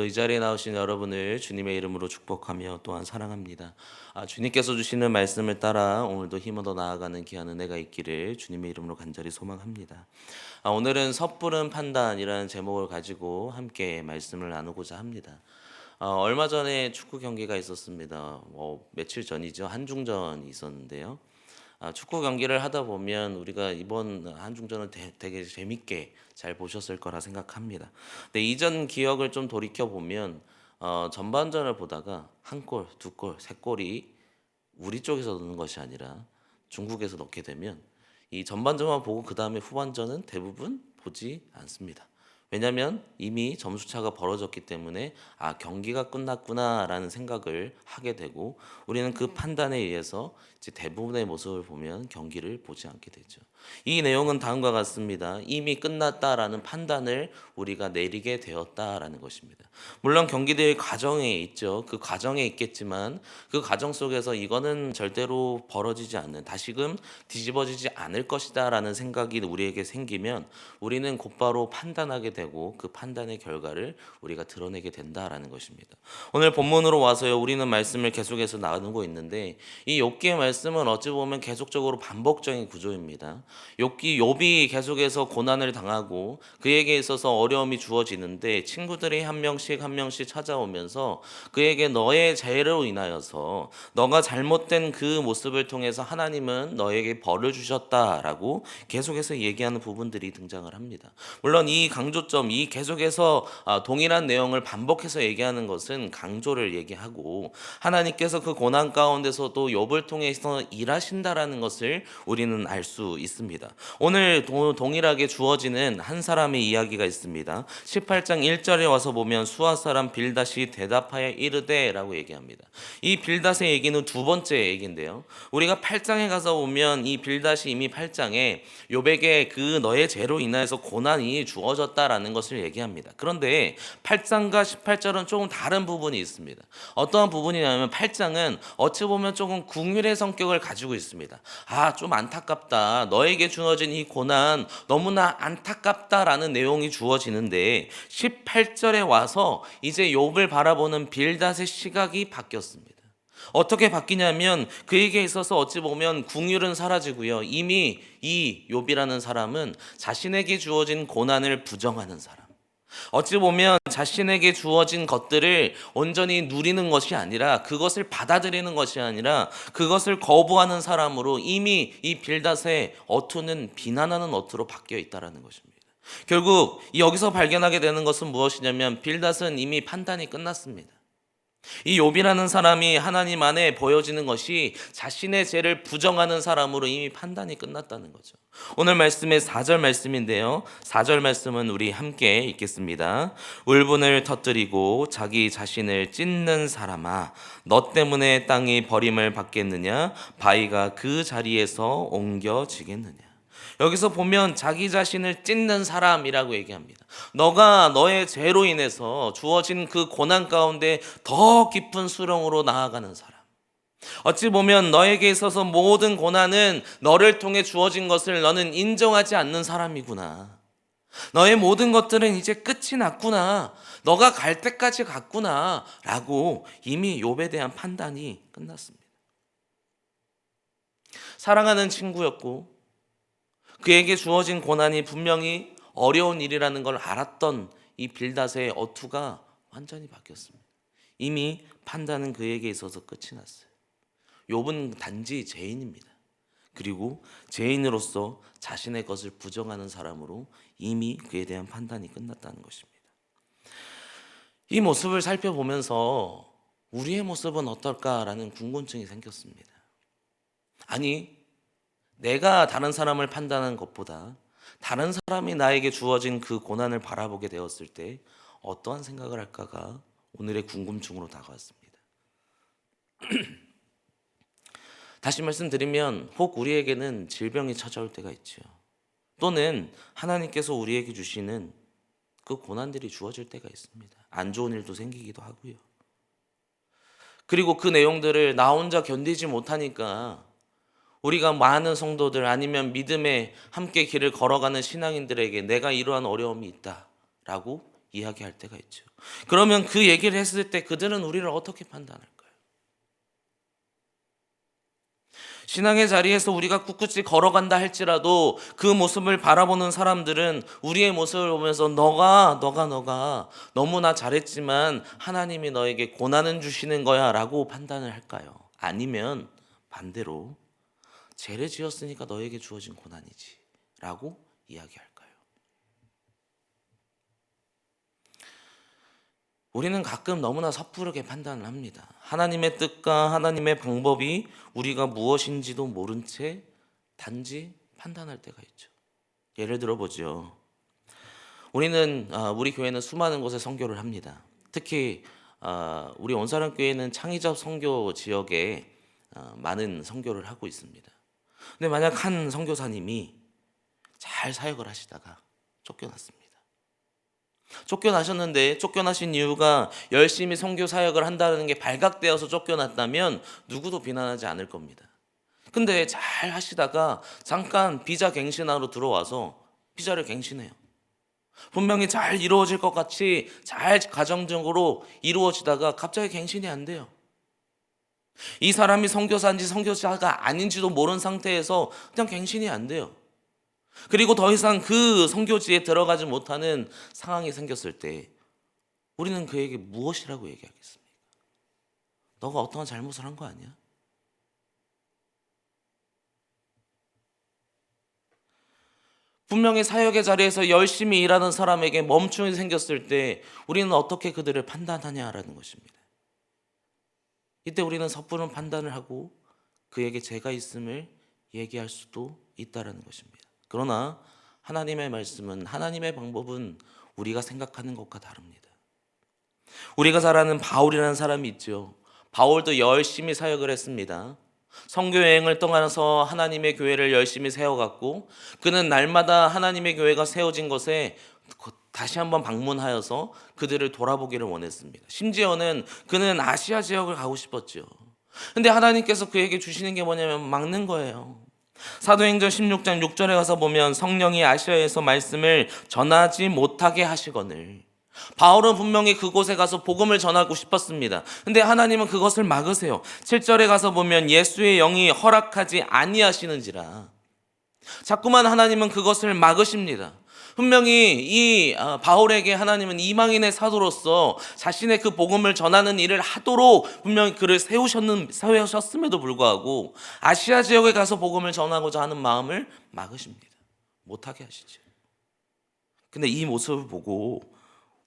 오늘도 이 자리에 나오신 여러분을 주님의 이름으로 축복하며 또한 사랑합니다. 아, 주님께서 주시는 말씀을 따라 오늘도 더 나아가는 귀한 은혜가 있기를 주님의 이름으로 간절히 소망합니다. 아, 오늘은 섣부른 판단이라는 제목을 가지고 함께 말씀을 나누고자 합니다. 어, 얼마 전에 축구 경기가 있었습니다. 어, 며칠 전이죠. 한중전이 있었는데요. 아, 축구 경기를 하다 보면 우리가 이번 한중전을 되, 되게 재밌게 잘 보셨을 거라 생각합니다. 근데 이전 기억을 좀 돌이켜 보면 어, 전반전을 보다가 한 골, 두 골, 세 골이 우리 쪽에서 넣는 것이 아니라 중국에서 넣게 되면 이 전반전만 보고 그 다음에 후반전은 대부분 보지 않습니다. 왜냐하면 이미 점수 차가 벌어졌기 때문에 아 경기가 끝났구나라는 생각을 하게 되고 우리는 그 판단에 의해서 이제 대부분의 모습을 보면 경기를 보지 않게 되죠. 이 내용은 다음과 같습니다. 이미 끝났다라는 판단을 우리가 내리게 되었다라는 것입니다. 물론 경기대회 과정에 있죠. 그 과정에 있겠지만 그 과정 속에서 이거는 절대로 벌어지지 않는 다시금 뒤집어지지 않을 것이다라는 생각이 우리에게 생기면 우리는 곧바로 판단하게 되고 그 판단의 결과를 우리가 드러내게 된다라는 것입니다. 오늘 본문으로 와서요. 우리는 말씀을 계속해서 나누고 있는데 이 욥기의 말씀은 어찌 보면 계속적으로 반복적인 구조입니다. 욥기 욥이 계속해서 고난을 당하고 그에게 있어서 어려움이 주어지는데 친구들이 한 명씩 한 명씩 찾아오면서 그에게 너의 죄로 인하여서 너가 잘못된 그 모습을 통해서 하나님은 너에게 벌을 주셨다라고 계속해서 얘기하는 부분들이 등장을 합니다. 물론 이 강조점, 이 계속해서 아, 동일한 내용을 반복해서 얘기하는 것은 강조를 얘기하고 하나님께서 그 고난 가운데서도 욥을 통해서 일하신다라는 것을 우리는 알 수 있습니다. 오늘 도- 동일하게 주어지는 한 사람의 이야기가 있습니다. 18장 1절에 와서 보면 수아 사람 빌닷이 대답하여 이르되라고 얘기합니다. 이 빌닷의 얘기는 두 번째 얘기인데요. 우리가 8장에 가서 보면 이 빌닷이 이미 8장에 욥에게 그 너의 죄로 인하여서 고난이 주어졌다라는 것을 얘기합니다. 그런데 8장과 18절은 조금 다른 부분이 있습니다. 어떠한 부분이냐면 8장은 어찌 보면 조금 궁율의 성격을 가지고 있습니다. 아, 좀 안타깝다. 너 에게 주어진 이 고난 너무나 안타깝다라는 내용이 주어지는데 18절에 와서 이제 욥을 바라보는 빌닷의 시각이 바뀌었습니다. 어떻게 바뀌냐면 그에게 있어서 어찌 보면 궁율은 사라지고요. 이미 이 욥이라는 사람은 자신에게 주어진 고난을 부정하는 사람. 어찌 보면 자신에게 주어진 것들을 온전히 누리는 것이 아니라 그것을 받아들이는 것이 아니라 그것을 거부하는 사람으로 이미 이 빌닷의 어투는 비난하는 어투로 바뀌어 있다라는 것입니다. 결국 여기서 발견하게 되는 것은 무엇이냐면 빌닷은 이미 판단이 끝났습니다. 이 욥이라는 사람이 하나님 안에 보여지는 것이 자신의 죄를 부정하는 사람으로 이미 판단이 끝났다는 거죠. 오늘 말씀의 4절 말씀인데요. 4절 말씀은 우리 함께 읽겠습니다. 울분을 터뜨리고 자기 자신을 찢는 사람아 너 때문에 땅이 버림을 받겠느냐 바위가 그 자리에서 옮겨지겠느냐 여기서 보면 자기 자신을 찢는 사람이라고 얘기합니다. 너가 너의 죄로 인해서 주어진 그 고난 가운데 더 깊은 수렁으로 나아가는 사람. 어찌 보면 너에게 있어서 모든 고난은 너를 통해 주어진 것을 너는 인정하지 않는 사람이구나. 너의 모든 것들은 이제 끝이 났구나. 너가 갈 때까지 갔구나. 라고 이미 욥에 대한 판단이 끝났습니다. 사랑하는 친구였고 그에게 주어진 고난이 분명히 어려운 일이라는 걸 알았던 이 빌닷의 어투가 완전히 바뀌었습니다. 이미 판단은 그에게 있어서 끝이 났어요. 욥은 단지 죄인입니다. 그리고 죄인으로서 자신의 것을 부정하는 사람으로 이미 그에 대한 판단이 끝났다는 것입니다. 이 모습을 살펴보면서 우리의 모습은 어떨까라는 궁금증이 생겼습니다. 아니, 내가 다른 사람을 판단하는 것보다 다른 사람이 나에게 주어진 그 고난을 바라보게 되었을 때 어떠한 생각을 할까가 오늘의 궁금증으로 다가왔습니다. 다시 말씀드리면 혹 우리에게는 질병이 찾아올 때가 있죠. 또는 하나님께서 우리에게 주시는 그 고난들이 주어질 때가 있습니다. 안 좋은 일도 생기기도 하고요. 그리고 그 내용들을 나 혼자 견디지 못하니까 우리가 많은 성도들 아니면 믿음에 함께 길을 걸어가는 신앙인들에게 내가 이러한 어려움이 있다라고 이야기할 때가 있죠. 그러면 그 얘기를 했을 때 그들은 우리를 어떻게 판단할까요? 신앙의 자리에서 우리가 꿋꿋이 걸어간다 할지라도 그 모습을 바라보는 사람들은 우리의 모습을 보면서 너가 너가 너가 너무나 잘했지만 하나님이 너에게 고난은 주시는 거야라고 판단을 할까요? 아니면 반대로 죄를 지었으니까 너에게 주어진 고난이지 라고 이야기할까요? 우리는 가끔 너무나 섣부르게 판단을 합니다. 하나님의 뜻과 하나님의 방법이 우리가 무엇인지도 모른 채 단지 판단할 때가 있죠. 예를 들어 보죠. 우리는 아, 우리 교회는 수많은 곳에 선교를 합니다. 특히 아, 우리 온사람 교회는 창의적 선교 지역에 아, 많은 선교를 하고 있습니다. 근데 만약 한 선교사님이 잘 사역을 하시다가 쫓겨났습니다. 쫓겨나셨는데 쫓겨나신 이유가 열심히 선교 사역을 한다는 게 발각되어서 쫓겨났다면 누구도 비난하지 않을 겁니다. 근데 잘 하시다가 잠깐 비자 갱신하러 들어와서 비자를 갱신해요. 분명히 잘 이루어질 것 같이 잘 가정적으로 이루어지다가 갑자기 갱신이 안 돼요. 이 사람이 선교사인지 선교사가 아닌지도 모르는 상태에서 그냥 갱신이 안 돼요. 그리고 더 이상 그 선교지에 들어가지 못하는 상황이 생겼을 때 우리는 그에게 무엇이라고 얘기하겠습니까? 너가 어떠한 잘못을 한 거 아니야? 분명히 사역의 자리에서 열심히 일하는 사람에게 멈춤이 생겼을 때 우리는 어떻게 그들을 판단하냐라는 것입니다. 이때 우리는 섣부른 판단을 하고 그에게 죄가 있음을 얘기할 수도 있다라는 것입니다. 그러나 하나님의 말씀은 하나님의 방법은 우리가 생각하는 것과 다릅니다. 우리가 잘 아는 바울이라는 사람이 있죠. 바울도 열심히 사역을 했습니다. 성교 여행을 떠나서 하나님의 교회를 열심히 세워갔고 그는 날마다 하나님의 교회가 세워진 것에 다시 한번 방문하여서 그들을 돌아보기를 원했습니다. 심지어는 그는 아시아 지역을 가고 싶었죠. 근데 하나님께서 그에게 주시는 게 뭐냐면 막는 거예요. 사도행전 16장 6절에 가서 보면 성령이 아시아에서 말씀을 전하지 못하게 하시거늘 바울은 분명히 그곳에 가서 복음을 전하고 싶었습니다. 근데 하나님은 그것을 막으세요. 7절에 가서 보면 예수의 영이 허락하지 아니하시는지라. 자꾸만 하나님은 그것을 막으십니다. 분명히 이 아, 바울에게 하나님은 이방인의 사도로서 자신의 그 복음을 전하는 일을 하도록 분명히 그를 세우셨는 세우셨음에도 불구하고 아시아 지역에 가서 복음을 전하고자 하는 마음을 막으십니다. 못하게 하시죠. 근데 이 모습을 보고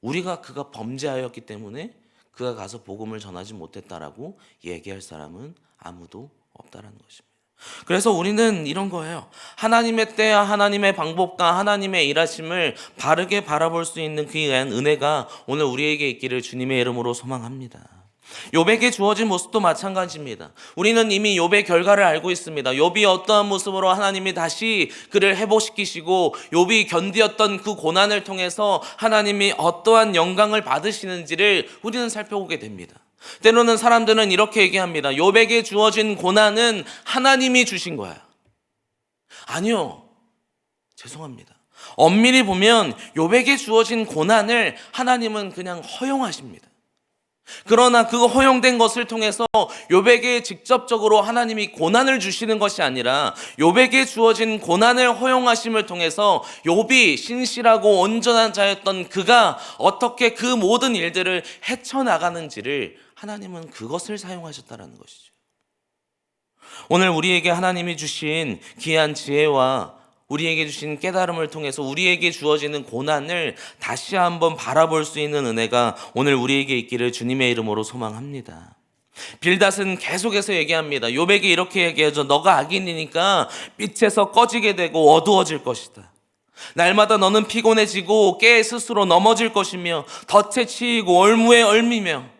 우리가 그가 범죄하였기 때문에 그가 가서 복음을 전하지 못했다라고 얘기할 사람은 아무도 없다라는 것입니다. 그래서 우리는 이런 거예요. 하나님의 때와 하나님의 방법과 하나님의 일하심을 바르게 바라볼 수 있는 그 은혜가 오늘 우리에게 있기를 주님의 이름으로 소망합니다. 요백에 주어진 모습도 마찬가지입니다. 우리는 이미 요백 결과를 알고 있습니다. 요비 어떠한 모습으로 하나님이 다시 그를 회복시키시고 요비 견디었던 그 고난을 통해서 하나님이 어떠한 영광을 받으시는지를 우리는 살펴보게 됩니다. 때로는 사람들은 이렇게 얘기합니다. 요백에 주어진 고난은 하나님이 주신 거야. 아니요. 죄송합니다. 엄밀히 보면 요백에 주어진 고난을 하나님은 그냥 허용하십니다. 그러나 그 허용된 것을 통해서 요백에 직접적으로 하나님이 고난을 주시는 것이 아니라 요백에 주어진 고난을 허용하심을 통해서 욥이 신실하고 온전한 자였던 그가 어떻게 그 모든 일들을 헤쳐나가는지를 하나님은 그것을 사용하셨다라는 것이죠. 오늘 우리에게 하나님이 주신 귀한 지혜와 우리에게 주신 깨달음을 통해서 우리에게 주어지는 고난을 다시 한번 바라볼 수 있는 은혜가 오늘 우리에게 있기를 주님의 이름으로 소망합니다. 빌닷은 계속해서 얘기합니다. 요백이 이렇게 얘기하죠. 너가 악인이니까 빛에서 꺼지게 되고 어두워질 것이다. 날마다 너는 피곤해지고 깨 스스로 넘어질 것이며 덫에 치이고 얼무에 얼미며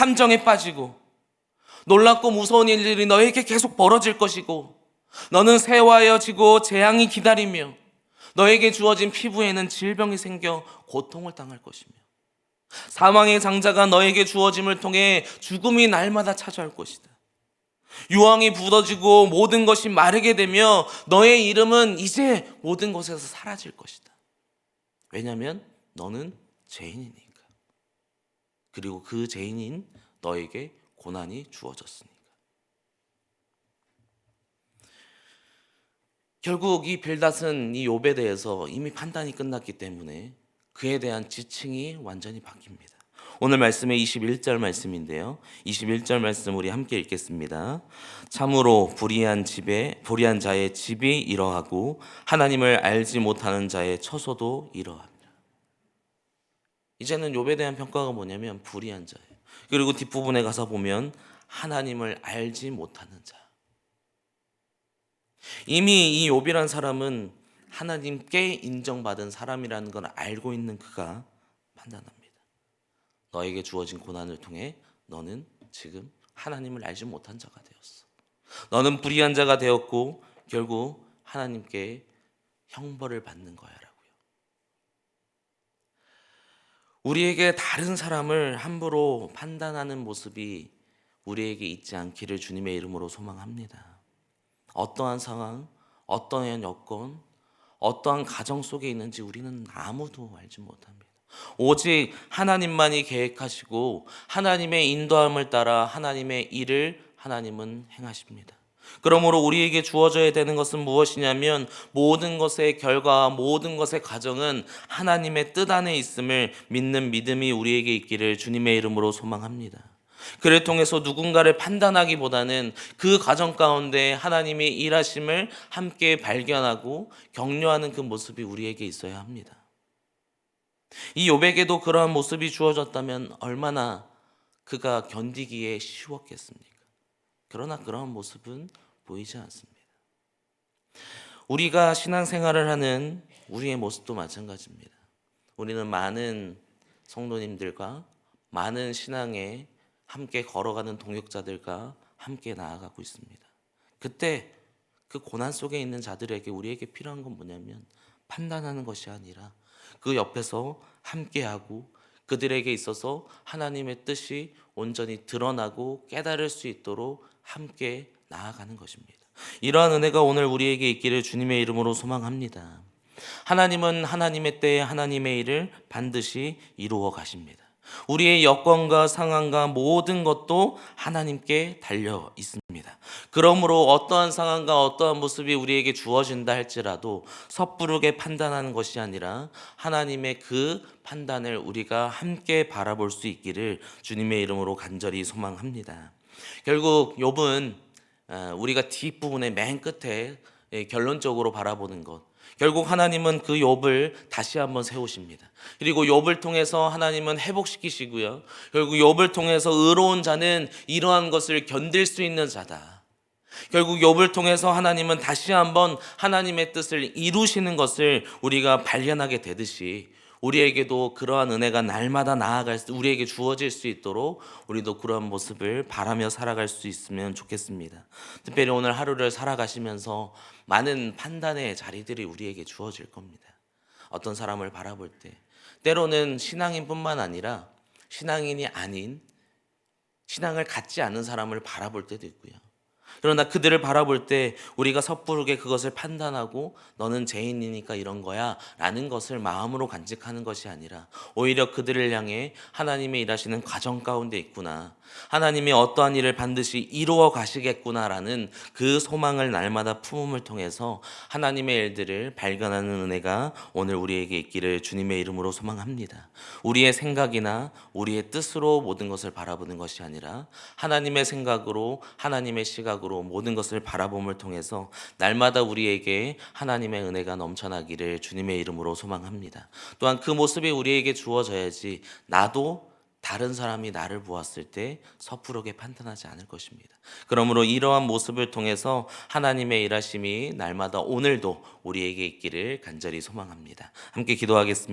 함정에 빠지고 놀랍고 무서운 일들이 너에게 계속 벌어질 것이고 너는 세화여지고 재앙이 기다리며 너에게 주어진 피부에는 질병이 생겨 고통을 당할 것이며 사망의 장자가 너에게 주어짐을 통해 죽음이 날마다 찾아올 것이다. 유황이 굳어지고 모든 것이 마르게 되며 너의 이름은 이제 모든 곳에서 사라질 것이다. 왜냐하면 너는 죄인이니까. 그리고 그 죄인인 너에게 고난이 주어졌으니까. 결국 이 빌닷은 이 욥에 대해서 이미 판단이 끝났기 때문에 그에 대한 지칭이 완전히 바뀝니다. 오늘 말씀의 21절 말씀인데요. 21절 말씀 우리 함께 읽겠습니다. 참으로 불의한 집에 불의한 자의 집이 이러하고 하나님을 알지 못하는 자의 처소도 이러하니라. 이제는 욥에 대한 평가가 뭐냐면 불의한 자예요. 그리고 뒷부분에 가서 보면 하나님을 알지 못하는 자. 이미 이 욥이란 사람은 하나님께 인정받은 사람이라는 걸 알고 있는 그가 판단합니다. 너에게 주어진 고난을 통해 너는 지금 하나님을 알지 못한 자가 되었어. 너는 불의한 자가 되었고 결국 하나님께 형벌을 받는 거야라고요. 우리에게 다른 사람을 함부로 판단하는 모습이 우리에게 있지 않기를 주님의 이름으로 소망합니다. 어떠한 상황, 어떠한 여건, 어떠한 가정 속에 있는지 우리는 아무도 알지 못합니다. 오직 하나님만이 계획하시고 하나님의 인도함을 따라 하나님의 일을 하나님은 행하십니다. 그러므로 우리에게 주어져야 되는 것은 무엇이냐면 모든 것의 결과, 모든 것의 과정은 하나님의 뜻 안에 있음을 믿는 믿음이 우리에게 있기를 주님의 이름으로 소망합니다. 그를 통해서 누군가를 판단하기보다는 그 과정 가운데 하나님의 일하심을 함께 발견하고 격려하는 그 모습이 우리에게 있어야 합니다. 이 요백에도 그러한 모습이 주어졌다면 얼마나 그가 견디기에 쉬웠겠습니까? 그러나 그러한 모습은 보이지 않습니다. 우리가 신앙생활을 하는 우리의 모습도 마찬가지입니다. 우리는 많은 성도님들과 많은 신앙에 함께 걸어가는 동역자들과 함께 나아가고 있습니다. 그때 그 고난 속에 있는 자들에게 우리에게 필요한 건 뭐냐면 판단하는 것이 아니라 그 옆에서 함께하고 그들에게 있어서 하나님의 뜻이 온전히 드러나고 깨달을 수 있도록 함께 나아가는 것입니다. 이러한 은혜가 오늘 우리에게 있기를 주님의 이름으로 소망합니다. 하나님은 하나님의 때에 하나님의 일을 반드시 이루어 가십니다. 우리의 여건과 상황과 모든 것도 하나님께 달려 있습니다. 그러므로 어떠한 상황과 어떠한 모습이 우리에게 주어진다 할지라도 섣부르게 판단하는 것이 아니라 하나님의 그 판단을 우리가 함께 바라볼 수 있기를 주님의 이름으로 간절히 소망합니다. 결국 욥은 어, 우리가 뒷부분의 맨 끝에 예, 결론적으로 바라보는 것 결국 하나님은 그 욥을 다시 한번 세우십니다. 그리고 욥을 통해서 하나님은 회복시키시고요. 결국 욥을 통해서 의로운 자는 이러한 것을 견딜 수 있는 자다. 결국 욥을 통해서 하나님은 다시 한번 하나님의 뜻을 이루시는 것을 우리가 발견하게 되듯이 우리에게도 그러한 은혜가 날마다 나아갈 수, 우리에게 주어질 수 있도록 우리도 그러한 모습을 바라며 살아갈 수 있으면 좋겠습니다. 특별히 오늘 하루를 살아가시면서 많은 판단의 자리들이 우리에게 주어질 겁니다. 어떤 사람을 바라볼 때 때로는 신앙인뿐만 아니라 신앙인이 아닌 신앙을 갖지 않은 사람을 바라볼 때도 있고요. 그러나 그들을 바라볼 때 우리가 섣부르게 그것을 판단하고 너는 죄인이니까 이런 거야 라는 것을 마음으로 간직하는 것이 아니라 오히려 그들을 향해 하나님의 일하시는 과정 가운데 있구나. 하나님이 어떠한 일을 반드시 이루어 가시겠구나라는 그 소망을 날마다 품음을 통해서 하나님의 일들을 발견하는 은혜가 오늘 우리에게 있기를 주님의 이름으로 소망합니다. 우리의 생각이나 우리의 뜻으로 모든 것을 바라보는 것이 아니라 하나님의 생각으로 하나님의 시각 으로 모든 것을 바라봄을 통해서 날마다 우리에게 하나님의 은혜가 넘쳐나기를 주님의 이름으로 소망합니다. 또한 그 모습이 우리에게 주어져야지 나도 다른 사람이 나를 보았을 때 섣부르게 판단하지 않을 것입니다. 그러므로 이러한 모습을 통해서 하나님의 일하심이 날마다 오늘도 우리에게 있기를 간절히 소망합니다. 함께 기도하겠습니다.